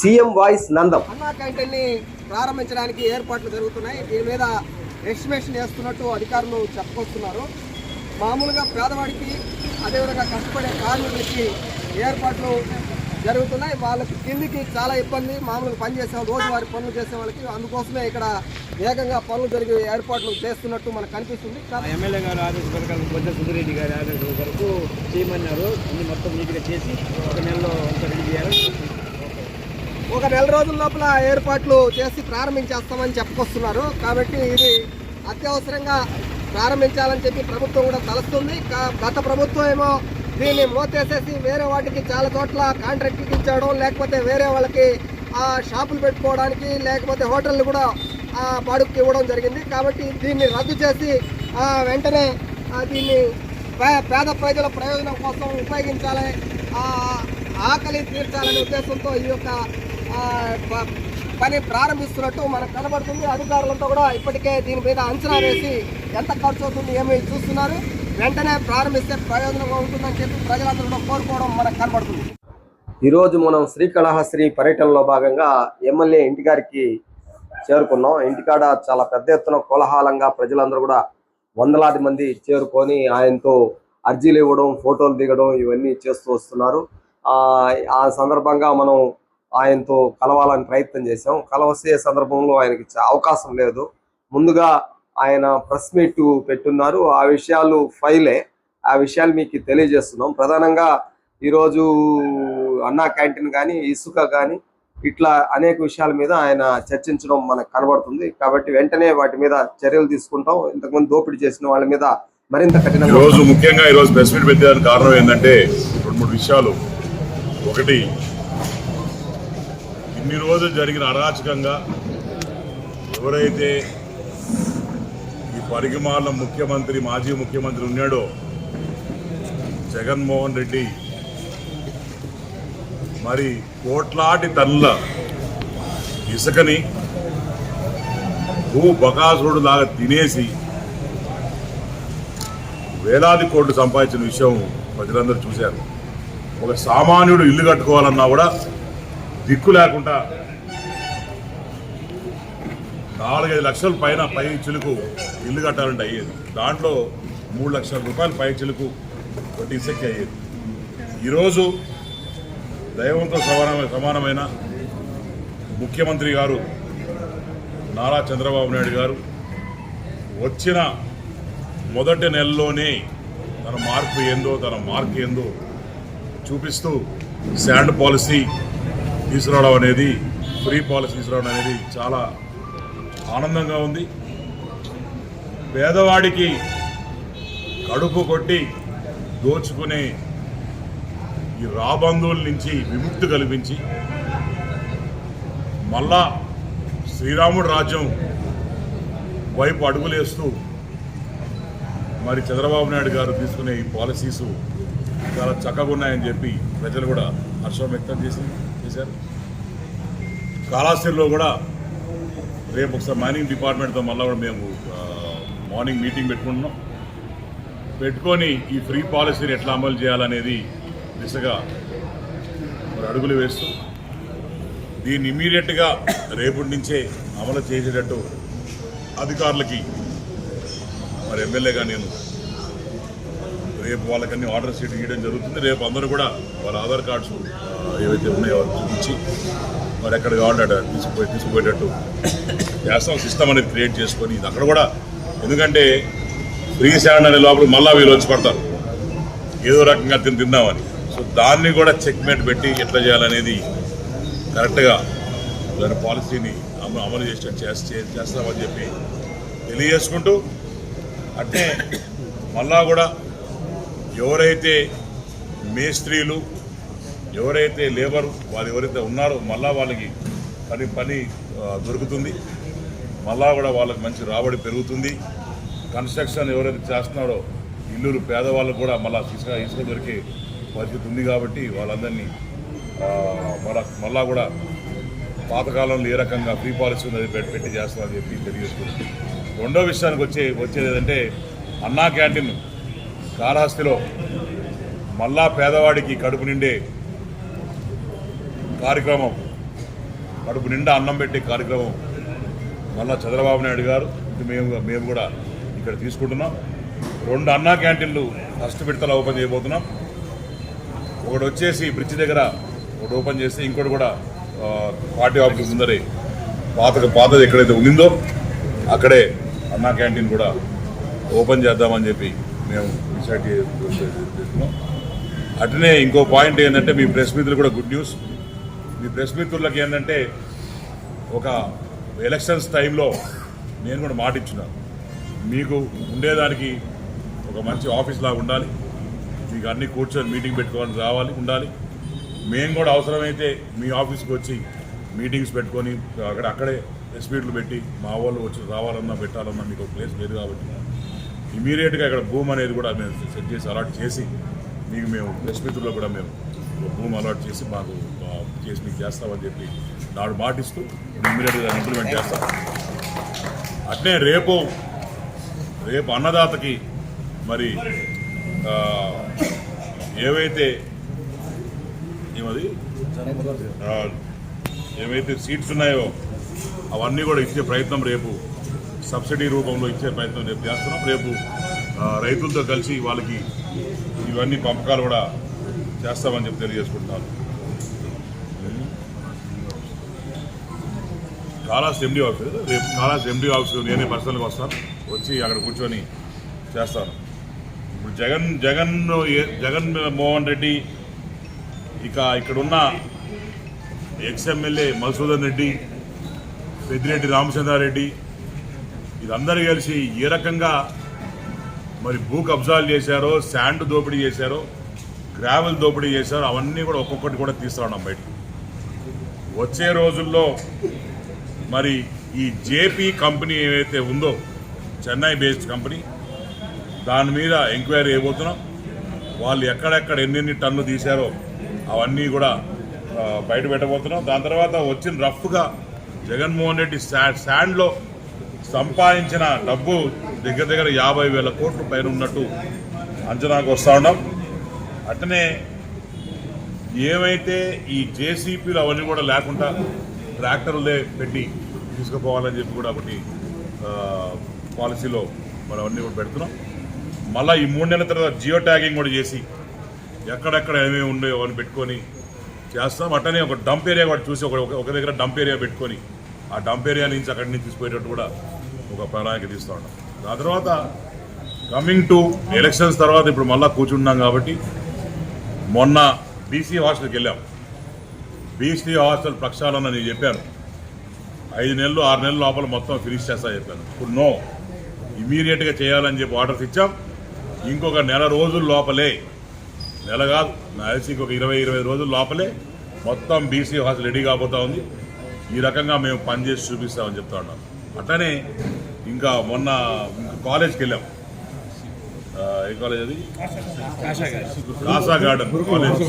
CM voice Nandam. అన్నా క్యాంటీన్ని ప్రారంభించడానికి ఏర్పాట్లు జరుగుతున్నాయి. దీని మీద ఎస్టిమేషన్ చేస్తున్నట్టు అధికారులు చెప్పుకొస్తున్నారు. మామూలుగా పేదవాడికి అదేవిధంగా కష్టపడే కార్మికులకి ఏర్పాట్లు జరుగుతున్నాయి. వాళ్ళకి కిందికి చాలా ఇబ్బంది. మామూలుగా పనిచేసే వాళ్ళు, రోజువారీ పనులు చేసే వాళ్ళకి అందుకోసమే ఇక్కడ వేగంగా పనులు జరిగే ఏర్పాట్లు చేస్తున్నట్టు మనకు కనిపిస్తుంది. ఆ ఎమ్మెల్యే గారు ఆదేశ ప్రకారం బొజ్జ సుధిరెడ్డి గారి ఆదేశం వరకు చేయమన్నారు. అన్ని మొత్తం నీట్గా చేసి ఒక నెలలో అంతా రెడీ చేయాలని ఒక నెల రోజుల లోపల ఏర్పాట్లు చేసి ప్రారంభించేస్తామని చెప్పుకొస్తున్నారు. కాబట్టి ఇది అత్యవసరంగా ప్రారంభించాలని చెప్పి ప్రభుత్వం కూడా తలస్తుంది. గత ప్రభుత్వం ఏమో దీన్ని మోతేసేసి వేరే వాటికి చాలా చోట్ల కాంట్రాక్ట్కి ఇచ్చాడు లేకపోతే వేరే వాళ్ళకి షాపులు పెట్టుకోవడానికి లేకపోతే హోటళ్ళు కూడా బాడుకు ఇవ్వడం జరిగింది. కాబట్టి దీన్ని రద్దు చేసి వెంటనే దీన్ని పే- పేద ప్రజల ప్రయోజనం కోసం ఉపయోగించాలి ఆకలి తీర్చాలనే ఉద్దేశంతో ఈ యొక్క పని ప్రారంభిస్తున్నట్టు మనకు కనబడుతుంది. అధికారులతో కూడా ఇప్పటికే దీని మీద అంచనా వేసి ఎంత ఖర్చు అవుతుంది ఏమి చూస్తున్నారు. వెంటనే ప్రారంభిస్తే ప్రయోజనంగా ఉంటుందని చెప్పి ప్రజలందరూ కూడా కోరుకోవడం మనకు కనబడుతుంది. ఈరోజు మనం శ్రీకాళహస్తి పర్యటనలో భాగంగా ఎమ్మెల్యే ఇంటిగారికి చేరుకున్నాం. ఇంటికాడ చాలా పెద్ద ఎత్తున కోలాహలంగా ప్రజలందరూ కూడా వందలాది మంది చేరుకొని ఆయనతో అర్జీలు ఇవ్వడం ఫోటోలు దిగడం ఇవన్నీ చేస్తూ వస్తున్నారు. ఆ సందర్భంగా మనం ఆయనతో కలవాలని ప్రయత్నం చేశాం. కలవసే సందర్భంలో ఆయనకి అవకాశం లేదు. ముందుగా ఆయన ప్రెస్ మీట్ పెట్టున్నారు. ఆ విషయాలు ఫైలే. ఆ విషయాలు మీకు తెలియజేస్తున్నాం. ప్రధానంగా ఈరోజు అన్నా క్యాంటీన్ కానీ ఇసుక కానీ ఇట్లా అనేక విషయాల మీద ఆయన చర్చించడం మనకు కనబడుతుంది. కాబట్టి వెంటనే వాటి మీద చర్యలు తీసుకుంటాం. ఇంతకుముందు దోపిడీ చేసిన వాళ్ళ మీద మరింత కఠిన కఠినంగా రోజు ముఖ్యంగా ఈ రోజు ప్రెస్ మీట్ పెట్టడానికి కారణం ఏంటంటే రెండు మూడు విషయాలు. ఒకటి ఈ రోజు జరిగిన అరాచకంగా ఎవరైతే ఈ పరిగిమాల ముఖ్యమంత్రి మాజీ ముఖ్యమంత్రి ఉన్నాడో జగన్మోహన్ రెడ్డి మరి కోట్లాది టన్నుల ఇసుకని భూ బకాసురుడు లాగా తినేసి వేలాది కోట్లు సంపాదించిన విషయం ప్రజలందరూ చూశారు. ఒక సామాన్యుడు ఇల్లు కట్టుకోవాలన్నా కూడా దిక్కు లేకుండా నాలుగైదు లక్షల పైన పై చిలుకు ఇల్లు కట్టాలంటే అయ్యేది. దాంట్లో మూడు లక్షల రూపాయలు పై చిలుకు ఒకటి సెక్కి అయ్యేది. ఈరోజు దైవంతో సమానమైన సమానమైన ముఖ్యమంత్రి గారు నారా చంద్రబాబు నాయుడు గారు వచ్చిన మొదటి నెలలోనే తన మార్పు ఏందో తన మార్క్ ఏందో చూపిస్తూ శాండ్ పాలసీ తీసుకురావడం అనేది ఫ్రీ పాలసీ తీసుకురావడం అనేది చాలా ఆనందంగా ఉంది. పేదవాడికి కడుపు కొట్టి దోచుకునే ఈ రాబంధువుల నుంచి విముక్తి కల్పించి మళ్ళా శ్రీరాముడు రాజ్యం వైపు అడుగులేస్తూ మరి చంద్రబాబు నాయుడు గారు తీసుకునే ఈ పాలసీస్ చాలా చక్కగా ఉన్నాయని చెప్పి ప్రజలు కూడా హర్షం వ్యక్తం చేసింది. చేశారు. కాళాశ్రీలో కూడా రేపు ఒకసారి మైనింగ్ డిపార్ట్మెంట్తో మళ్ళీ కూడా మేము మార్నింగ్ మీటింగ్ పెట్టుకుంటున్నాం. పెట్టుకొని ఈ ఫ్రీ పాలసీని ఎట్లా అమలు చేయాలనేది దిశగా మరి అడుగులు వేస్తూ దీన్ని ఇమీడియట్గా రేపటి నుంచే అమలు చేసేటట్టు అధికారులకి మరి ఎమ్మెల్యేగా నేను రేపు వాళ్ళకన్నీ ఆర్డర్ షీట్ ఇవ్వడం జరుగుతుంది. రేపు అందరూ కూడా వాళ్ళ ఆధార్ కార్డ్స్ ఏవైతే ఉన్నాయో అవి చూపించి మరి ఎక్కడ కావాలంటే అక్కడ తీసుకుపోయి తీసుకుపోయేటట్టు చేస్తాం. సిస్టమ్ అనేది క్రియేట్ చేసుకొని ఇది అక్కడ కూడా ఎందుకంటే ఫ్రీ స్టాండ్ అనే లోపల మళ్ళా వీళ్ళు వచ్చి పడతారు. ఏదో రకంగా తిని తిందామని. సో దాన్ని కూడా చెక్మేట్ పెట్టి ఎట్లా చేయాలనేది కరెక్ట్గా దాని పాలసీని అమలు అమలు చేసేటట్టు చేస్తే చేస్తామని చెప్పి తెలియజేసుకుంటూ అంటే మళ్ళా కూడా ఎవరైతే మేస్త్రీలు ఎవరైతే లేబర్ వాళ్ళు ఎవరైతే ఉన్నారో మళ్ళా వాళ్ళకి పని పని దొరుకుతుంది. మళ్ళా కూడా వాళ్ళకి మంచి రాబడి పెరుగుతుంది. కన్స్ట్రక్షన్ ఎవరైతే చేస్తున్నారో ఇల్లులు పేదవాళ్ళకు కూడా మళ్ళా ఇసుక ఇసుక దొరికే పరిస్థితి ఉంది కాబట్టి వాళ్ళందరినీ మళ్ళా మళ్ళా కూడా పాతకాలంలో ఏ రకంగా ఫ్రీ పాలసీ ఉంది పెట్టి పెట్టి చేస్తామని చెప్పి తెలియజేసుకుంటుంది రెండో విషయానికి వచ్చే వచ్చేది ఏంటంటే అన్నా క్యాంటీన్ కాళహస్తిలో మళ్ళా పేదవాడికి కడుపు నిండే కార్యక్రమం కడుపు నిండా అన్నం పెట్టే కార్యక్రమం మళ్ళా చంద్రబాబు నాయుడు గారు. మేము మేము కూడా ఇక్కడ తీసుకుంటున్నాం. రెండు అన్నా క్యాంటీన్లు ఫస్ట్ విడతల ఓపెన్ చేయబోతున్నాం. ఒకటి వచ్చేసి బ్రిడ్జ్ దగ్గర ఒకటి ఓపెన్ చేస్తే ఇంకోటి కూడా పార్టీ ఆఫీస్ ముందరే పాత పాతది ఎక్కడైతే ఉండిందో అక్కడే అన్నా క్యాంటీన్ కూడా ఓపెన్ చేద్దామని చెప్పి మేము డిసైడ్ చేస్తున్నాం అట్లనే ఇంకో పాయింట్ ఏంటంటే మీ ప్రెస్ మిత్రులు కూడా గుడ్ న్యూస్. మీ ప్రెస్ మిత్రులకి ఏంటంటే ఒక ఎలక్షన్స్ టైంలో నేను కూడా మాట ఇచ్చిన. మీకు ఉండేదానికి ఒక మంచి ఆఫీస్ లాగా ఉండాలి. మీకు అన్ని కూర్చొని మీటింగ్ పెట్టుకొని రావాలి ఉండాలి. మేము కూడా అవసరమైతే మీ ఆఫీస్కి వచ్చి మీటింగ్స్ పెట్టుకొని అక్కడ అక్కడే ప్రెస్ పెట్టి మా వాళ్ళు వచ్చి రావాలన్నా పెట్టాలన్నా మీకు ఒక ప్లేస్ లేదు కాబట్టి ఇమీడియట్గా ఇక్కడ భూమి అనేది కూడా మేము సెట్ చేసి అలాట్ చేసి మీకు మేము ప్రెస్ మిత్రుల్లో కూడా మేము భూమి అలాట్ చేసి మాకు చేసి మీకు చేస్తామని చెప్పి నాడు మాటిస్తూ ఇమీడియట్గా ఇంప్లిమెంట్ చేస్తాం. అట్నే రేపు రేపు అన్నదాతకి మరి ఏవైతే ఏమది? ఏవైతే సీట్స్ ఉన్నాయో అవన్నీ కూడా ఇచ్చే ప్రయత్నం రేపు సబ్సిడీ రూపంలో ఇచ్చే ప్రయత్నం రేపు చేస్తున్నాం. రేపు రైతులతో కలిసి వాళ్ళకి ఇవన్నీ పంపకాలు కూడా చేస్తామని చెప్పి తెలియజేసుకుంటున్నాను. కాలాస్ ఎండి ఆఫీస్ రేపు కాలాస్ ఎండీ ఆఫీస్ నేనే పర్సనల్గా వస్తాను. వచ్చి అక్కడ కూర్చొని చేస్తాను. ఇప్పుడు జగన్ జగన్ ఏ- జగన్ మోహన్ రెడ్డి ఇక ఇక్కడున్న ఎక్స్ఎమ్మెల్యే మధుసూదన్ రెడ్డి పెద్దిరెడ్డి రామచంద్రారెడ్డి ఇదందరూ కలిసి ఏ రకంగా మరి భూ కబ్జాలు చేశారో శాండ్ దోపిడీ చేశారో గ్రావెల్ దోపిడీ చేశారో అవన్నీ కూడా ఒక్కొక్కటి కూడా తీసుకురావడం బయటకు. వచ్చే రోజుల్లో మరి ఈ జేపీ కంపెనీ ఏవైతే ఉందో చెన్నై బేస్డ్ కంపెనీ దాని మీద ఎంక్వైరీ చేయబోతున్నాం. వాళ్ళు ఎక్కడెక్కడ ఎన్నెన్ని టన్నులు తీశారో అవన్నీ కూడా బయట పెట్టబోతున్నాం. దాని తర్వాత వచ్చిన రఫ్గా జగన్మోహన్ రెడ్డి శా- శాండ్లో సంపాదించిన డబ్బు దగ్గర దగ్గర యాభై వేల కోట్లు పైన ఉన్నట్టు అంచనాకు వస్తూ ఉన్నాం. అట్లనే ఏమైతే ఈ జేసీపీలు అవన్నీ కూడా లేకుండా ట్రాక్టర్లే పెట్టి తీసుకుపోవాలని చెప్పి కూడా ఒకటి పాలసీలో మనం అన్నీ కూడా పెడుతున్నాం. మళ్ళీ ఈ మూడు నెలల తర్వాత జియో ట్యాగింగ్ కూడా చేసి ఎక్కడెక్కడ ఏమేమి ఉన్నాయో అని పెట్టుకొని చేస్తాం. అట్టనే ఒక డంప్ ఏరియా కూడా చూసి ఒక ఒక- ఒక దగ్గర డంప్ ఏరియా పెట్టుకొని ఆ డంప్ ఏరియా నుంచి అక్కడి నుంచి తీసుకుపోయేటట్టు కూడా ఒక ప్రణాళిక తీస్తూ ఉన్నాం దాని తర్వాత కమింగ్ టు ఎలక్షన్స్ తర్వాత ఇప్పుడు మళ్ళీ కూర్చున్నాం కాబట్టి మొన్న బీసీ హాస్టల్కి వెళ్ళాం. బీసీ హాస్టల్ ప్రక్షాళన నేను చెప్పాను. ఐదు నెలలు ఆరు నెలల లోపల మొత్తం ఫినిష్ చేస్తా చెప్పాను. ఇప్పుడు నో ఇమీడియట్గా చేయాలని చెప్పి ఆర్డర్స్ ఇచ్చాం. ఇంకొక నెల రోజుల లోపలే నెల కాదు నాసి ఇంకొక ఇరవై ఇరవై రోజుల లోపలే మొత్తం బీసీ హాస్టల్ రెడీ కాబోతా ఉంది. ఈ రకంగా మేము పనిచేసి చూపిస్తామని చెప్తా ఉన్నాం. అట్లనే ఇంకా మొన్న కాలేజ్కి వెళ్ళాం. ఏ కాలేజ్ అది? Kasa garden college